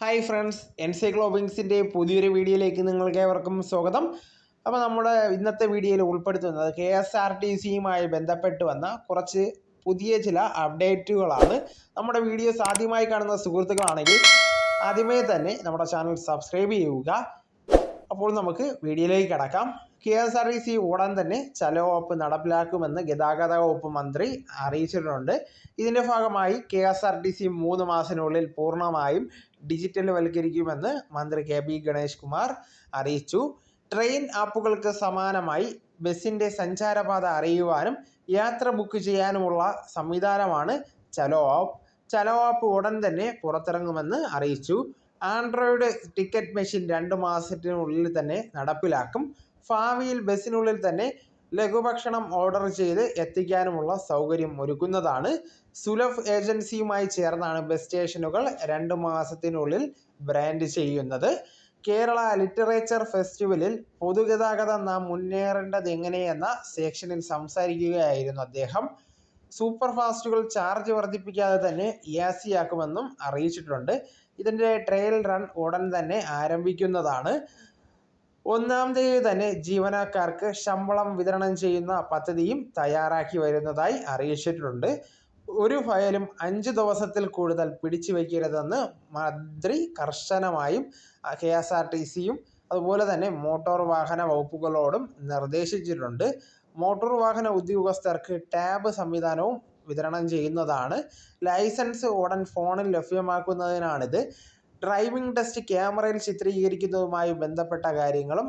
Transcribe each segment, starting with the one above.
Hi friends എൻസൈക്ലോബിങ്സിന്റെ പുതിയൊരു വീഡിയോയിലേക്ക് നിങ്ങൾക്ക് ഏവർക്കും സ്വാഗതം. അപ്പോൾ നമ്മുടെ ഇന്നത്തെ വീഡിയോയിൽ ഉൾപ്പെടുത്തുന്നത് കെ എസ് ആർ ടി സിയുമായി ബന്ധപ്പെട്ട് വന്ന കുറച്ച് പുതിയ ചില അപ്ഡേറ്റുകളാണ്. നമ്മുടെ വീഡിയോസ് ആദ്യമായി കാണുന്ന സുഹൃത്തുക്കളാണെങ്കിൽ ആദ്യമേ തന്നെ നമ്മുടെ ചാനൽ സബ്സ്ക്രൈബ് ചെയ്യുക. അപ്പോൾ നമുക്ക് വീഡിയോയിലേക്ക് കിടക്കാം. K S R T C ഉടൻ തന്നെ ചലവകുപ്പ് നടപ്പിലാക്കുമെന്ന് ഗതാഗത വകുപ്പ് മന്ത്രി അറിയിച്ചിട്ടുണ്ട്. ഇതിന്റെ ഭാഗമായി K S R T C മൂന്ന് മാസത്തിനുള്ളിൽ പൂർണമായും ഡിജിറ്റൽ വൽക്കരിക്കുമെന്ന് മന്ത്രി കെ ബി ഗണേഷ് കുമാർ അറിയിച്ചു. ട്രെയിൻ ആപ്പുകൾക്ക് സമാനമായി ബസ്സിന്റെ സഞ്ചാരപാത അറിയുവാനും യാത്ര ബുക്ക് ചെയ്യാനുമുള്ള സംവിധാനമാണ് ചലോ ആപ്പ് ചലോ ആപ്പ് ഉടൻ തന്നെ പുറത്തിറങ്ങുമെന്ന് അറിയിച്ചു. ആൻഡ്രോയിഡ് ടിക്കറ്റ് മെഷീൻ രണ്ട് മാസത്തിനുള്ളിൽ തന്നെ നടപ്പിലാക്കും. ഭാവിയിൽ ബസ്സിനുള്ളിൽ തന്നെ ലഘുഭക്ഷണം ഓർഡർ ചെയ്ത് എത്തിക്കാനുമുള്ള സൗകര്യം ഒരുക്കുന്നതാണ്. സുലഭ് ഏജൻസിയുമായി ചേർന്നാണ് ബസ് സ്റ്റേഷനുകൾ രണ്ട് മാസത്തിനുള്ളിൽ ബ്രാൻഡ് ചെയ്യുന്നത്. കേരള ലിറ്ററേച്ചർ ഫെസ്റ്റിവലിൽ പൊതുഗതാഗതം നാം മുന്നേറേണ്ടത് എങ്ങനെയെന്ന സെക്ഷനിൽ സംസാരിക്കുകയായിരുന്നു അദ്ദേഹം. സൂപ്പർ ഫാസ്റ്റുകൾ ചാർജ് വർദ്ധിപ്പിക്കാതെ തന്നെ ഇയാസിയാക്കുമെന്നും അറിയിച്ചിട്ടുണ്ട്. ഇതിന്റെ ട്രയൽ റൺ ഉടൻ തന്നെ ആരംഭിക്കുന്നതാണ്. ഒന്നാം തീയതി തന്നെ ജീവനക്കാർക്ക് ശമ്പളം വിതരണം ചെയ്യുന്ന പദ്ധതിയും തയ്യാറാക്കി വരുന്നതായി അറിയിച്ചിട്ടുണ്ട്. ഒരു ഫയലും അഞ്ച് ദിവസത്തിൽ കൂടുതൽ പിടിച്ചു വയ്ക്കരുതെന്ന് മന്ത്രി കർശനമായും കെ എസ് ആർ ടി സിയും അതുപോലെ തന്നെ മോട്ടോർ വാഹന വകുപ്പുകളോടും നിർദ്ദേശിച്ചിട്ടുണ്ട്. മോട്ടോർ വാഹന ഉദ്യോഗസ്ഥർക്ക് ടാബ് സംവിധാനവും വിതരണം ചെയ്യുന്നതാണ്. ലൈസൻസ് ഉടൻ ഫോണിൽ ലഭ്യമാക്കുന്നതിനാണിത്. ഡ്രൈവിംഗ് ടെസ്റ്റ് ക്യാമറയിൽ ചിത്രീകരിക്കുന്നതുമായി ബന്ധപ്പെട്ട കാര്യങ്ങളും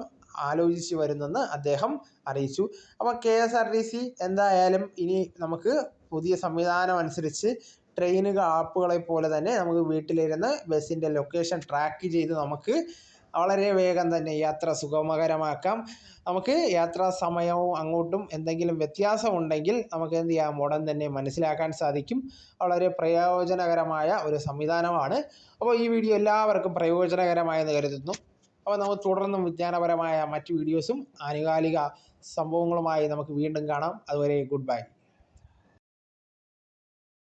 ആലോചിച്ച് വരുന്നെന്ന് അദ്ദേഹം അറിയിച്ചു. അപ്പോൾ K S R T C എന്തായാലും ഇനി നമുക്ക് പുതിയ സംവിധാനം അനുസരിച്ച് ട്രെയിനുകൾ ആപ്പുകളെ പോലെ തന്നെ നമുക്ക് വീട്ടിലിരുന്ന് ബസ്സിന്റെ ലൊക്കേഷൻ ട്രാക്ക് ചെയ്ത് നമുക്ക് വളരെ വേഗം തന്നെ യാത്ര സുഗമകരമാക്കാം നമുക്ക് യാത്രാ സമയവും അങ്ങോട്ടും എന്തെങ്കിലും വ്യത്യാസം ഉണ്ടെങ്കിൽ നമുക്ക് എന്ത് ചെയ്യാം? ഉടൻ തന്നെ മനസ്സിലാക്കാൻ സാധിക്കും. വളരെ പ്രയോജനകരമായ ഒരു സംവിധാനമാണ്. അപ്പോൾ ഈ വീഡിയോ എല്ലാവർക്കും പ്രയോജനകരമായെന്ന് കരുതുന്നു. അപ്പോൾ നമുക്ക് തുടർന്നും വിജ്ഞാനപരമായ മറ്റ് വീഡിയോസും ആനുകാലിക സംഭവങ്ങളുമായി നമുക്ക് വീണ്ടും കാണാം. അതുവരെ ഗുഡ് ബൈ.